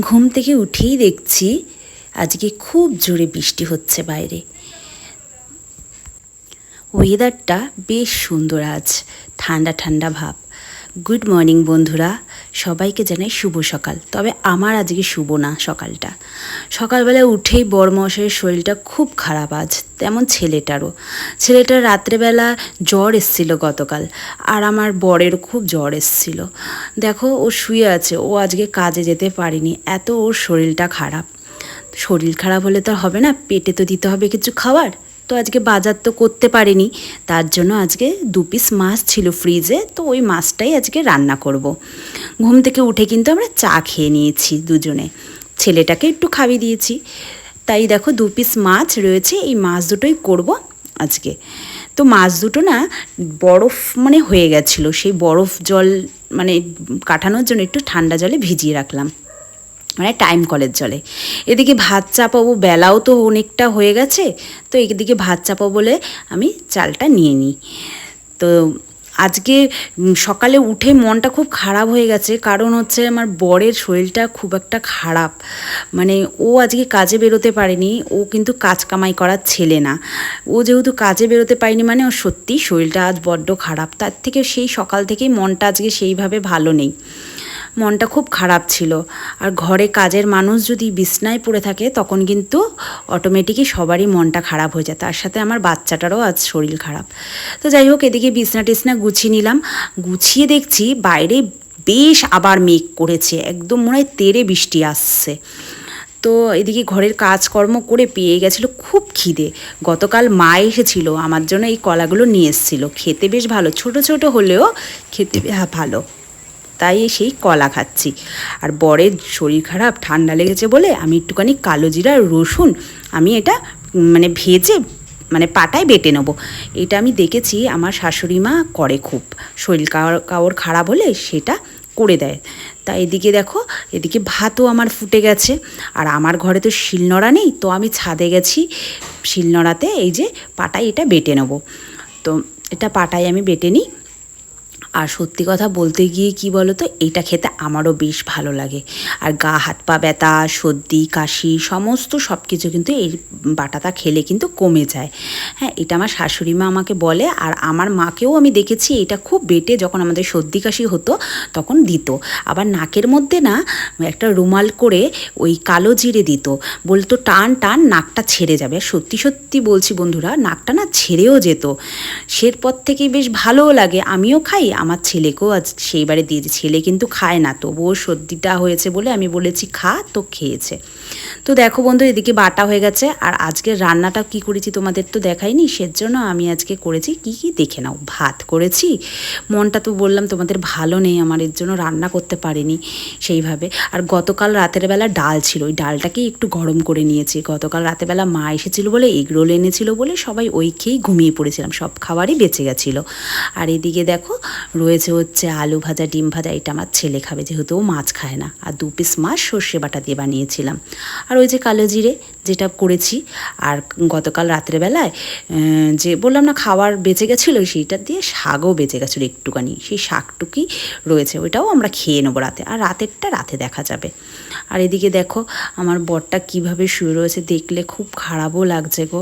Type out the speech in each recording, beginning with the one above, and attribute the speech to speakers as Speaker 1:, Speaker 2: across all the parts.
Speaker 1: ঘুম থেকে উঠেই দেখছি আজকে খুব জোরে বৃষ্টি হচ্ছে বাইরে। ওয়েদারটা বেশ সুন্দর আজ, ঠান্ডা ঠান্ডা ভাব। গুড মর্নিং বন্ধুরা। সবাইকে জানাই শুভ সকাল। তবে আমার আজকে শুভ না সকালটা। সকালবেলা উঠেই বড়মশাইয়ের শরীরটা খুব খারাপ আজ, তেমন ছেলেটারও। ছেলেটার রাত্রেবেলা জ্বর এসছিল গতকাল, আর আমার বরের খুব জ্বর এসছিল। দেখো, ও শুয়ে আছে, ও আজকে কাজে যেতে পারেনি, এত ওর শরীরটা খারাপ। শরীর খারাপ হলে তো হবে না, পেটে তো দিতে হবে কিছু খাবার। তো আজকে বাজার তো করতে পারিনি, তার জন্য আজকে দু পিস মাছ ছিল ফ্রিজে তো ওই মাছটাই আজকে রান্না করব। ঘুম থেকে উঠে কিন্তু আমরা চা খেয়ে নিয়েছি দুজনে। ছেলেটাকে একটু খাইয়ে দিয়েছি। তাই দেখো দু পিস মাছ রয়েছে, এই মাছ দুটোই করব আজকে। তো মাছ দুটো না বরফ মানে হয়ে গেছিল, সেই বরফ জল মানে কাটানোর জন্য একটু ঠান্ডা জলে ভিজিয়ে রাখলাম। মানে টাইম কলের জলে। এদিকে ভাত চাপাবো, বেলাও তো অনেকটা হয়ে গেছে, তো এদিকে ভাত চাপাবো বলে আমি চালটা নিয়ে নিই। তো আজকে সকালে উঠে মনটা খুব খারাপ হয়ে গেছে, কারণ হচ্ছে আমার বরের শরীরটা খুব একটা খারাপ। মানে ও আজকে কাজে বেরোতে পারেনি, ও কিন্তু কাজ কামাই করার ছেলে না। ও যেহেতু কাজে বেরোতে পারেনি মানে ওর সত্যি শরীরটা আজ বড্ড খারাপ, তার থেকে সেই সকাল থেকেই মনটা আজকে সেইভাবে ভালো নেই। মনটা খুব খারাপ ছিল। আর ঘরে কাজের মানুষ যদি বিছনায় পড়ে থাকে, তখন কিন্তু অটোমেটিকই সবারই মনটা খারাপ হয়ে যায়। তার সাথে আমার বাচ্চাটারও আজ শরীর খারাপ। তো যাই হোক, এদিকে বিছনা টিছনা গুছিয়ে নিলাম। গুছিয়ে দেখছি বাইরে বেশ আবার মেঘ করেছে। একদম মনে হয় তেরে বৃষ্টি আসছে। তো এদিকে ঘরের কাজকর্ম করে পেয়ে গেছিল খুব খিদে। গতকাল মা এসেছিল, আমার জন্য এই কলাগুলো নিয়ে এসেছিল। খেতে বেশ ভালো। ছোট ছোট হলেও খেতে ভালো। তাই সেই কলা খাচ্ছি। আর বরের শরীর খারাপ, ঠান্ডা লেগেছে বলে আমি একটুখানি কালো জিরা, রসুন আমি এটা মানে ভেজে মানে পাটায় বেটে নেব। এটা আমি দেখেছি আমার শাশুড়ি মা করে খুব। শরীর কাওর খারাপ হলে সেটা করে দেয়। তা এদিকে দেখো, এদিকে ভাতও আমার ফুটে গেছে। আর আমার ঘরে তো শিলনোড়া নেই, তো আমি ছাদে গেছি শিলনোড়াতে এই যে পাটায় এটা বেটে নেব। তো এটা পাটায় আমি বেটে নিই। আর সত্যি কথা বলতে গিয়ে কি বলো তো এইটা খেতে আমারও বেশ ভালো লাগে। আর গা, হাত পা ব্যথা, সর্দি, কাশি, সমস্ত সব কিছু কিন্তু এই বাটাটা খেলে কিন্তু কমে যায়। হ্যাঁ এটা আমার শাশুড়ি মা আমাকে বলে, আর আমার মাকেও আমি দেখেছি এটা খুব বেটে যখন আমাদের সর্দি, কাশি হতো তখন দিত। আবার নাকের মধ্যে না একটা রুমাল করে ওই কালো জিরে দিত। বলতো, টান টান, নাকটা ছেড়ে যাবে। আর সত্যি সত্যি বলছি বন্ধুরা, নাকটা না ছেড়েও যেত। সেরপর থেকে বেশ ভালোও লাগে, আমিও খাই আমার ছেলেকেও আজ সেইবারে দিয়েছি। ছেলে কিন্তু খায় না, তবুও সর্দিটা হয়েছে বলে আমি বলেছি, খা, তো খেয়েছে। তো দেখো বন্ধু, এদিকে বাটা হয়ে গেছে। আর আজকে রান্নাটা কি করেছি তোমাদের তো দেখাইনি, সেজন্য আমি আজকে করেছি কি কি দেখে নাও। ভাত করেছি, মনটা তো বললাম তোমাদের ভালো নেই, আমার এর জন্য রান্না করতে পারিনি সেইভাবে। আর গতকাল রাতের বেলা ডাল ছিল, ওই ডালটাকেই একটু গরম করে নিয়েছি। গতকাল রাতের বেলা মা এসেছিল বলে এগরোল এনেছিল বলে সবাই ওই খেয়েই ঘুমিয়ে পড়েছিলাম, সব খাবারই বেঁচে গেছিল। আর এদিকে দেখো রয়েছে হচ্ছে আলু ভাজা, ডিম ভাজা, এটা আমার ছেলে খাবে, যেহেতু ও মাছ খায় না। আর দু পিস মাছ সর্ষে বাটা দিয়ে বানিয়েছিলাম। আর ওই যে কালো জিরে যেটা করেছি। আর গতকাল রাত্রেবেলায় যে বললাম না খাবার বেঁচে গেছিল, সেইটা দিয়ে শাকও বেঁচে গেছিল একটুখানি। সেই শাকটুকুই রয়েছে, ওইটাও আমরা খেয়ে নেব রাতে। আর রাতেরটা রাতে দেখা যাবে। আর এদিকে দেখো, আমার বরটা কীভাবে শুয়ে রয়েছে, দেখলে খুব খারাপও লাগছে গো।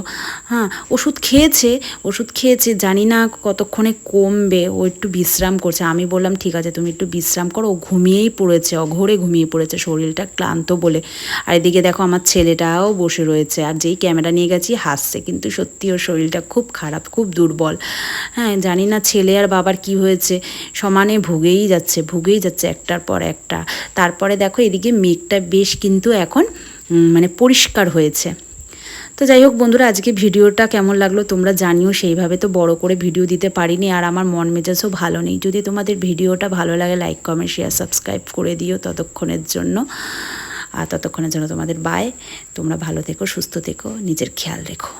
Speaker 1: হ্যাঁ ওষুধ খেয়েছে ওষুধ খেয়েছে, জানি না কতক্ষণে কমবে, ও একটু বিশ্রাম করছে। আমি বললাম, ঠিক আছে, তুমি একটু বিশ্রাম করো। ও ঘুমিয়েই পড়েছে, অঘরে ঘুমিয়ে পড়েছে, শরীরটা ক্লান্ত বলে। আর এদিকে দেখো, আমার ছেলেটাও বসে রয়েছে আর যেই ক্যামেরা নিয়ে গেছি হাসছে। কিন্তু সত্যি ওর শরীরটা খুব খারাপ, খুব দুর্বল। হ্যাঁ জানি না ছেলে আর বাবার কি হয়েছে। সমানে ভুগেই যাচ্ছে ভুগেই যাচ্ছে একটার পর একটা। তারপরে দেখো এদিকে মেঘটা বেশ কিন্তু এখন মানে পরিষ্কার হয়েছে। তো যাই হোক বন্ধুরা, আজকে ভিডিওটা কেমন লাগল তোমরা জানিও। সেইভাবে তো বড় করে ভিডিও দিতে পারিনি আর আমার মন মেজাজও ভালো নেই। যদি তোমাদের ভিডিওটা ভালো লাগে লাইক কমেন্ট শেয়ার সাবস্ক্রাইব করে দিও ততক্ষণের জন্য। আর ততক্ষণের জন্য তোমাদের বাই তোমরা ভালো থেকো সুস্থ থেকো নিজের খেয়াল রেখো।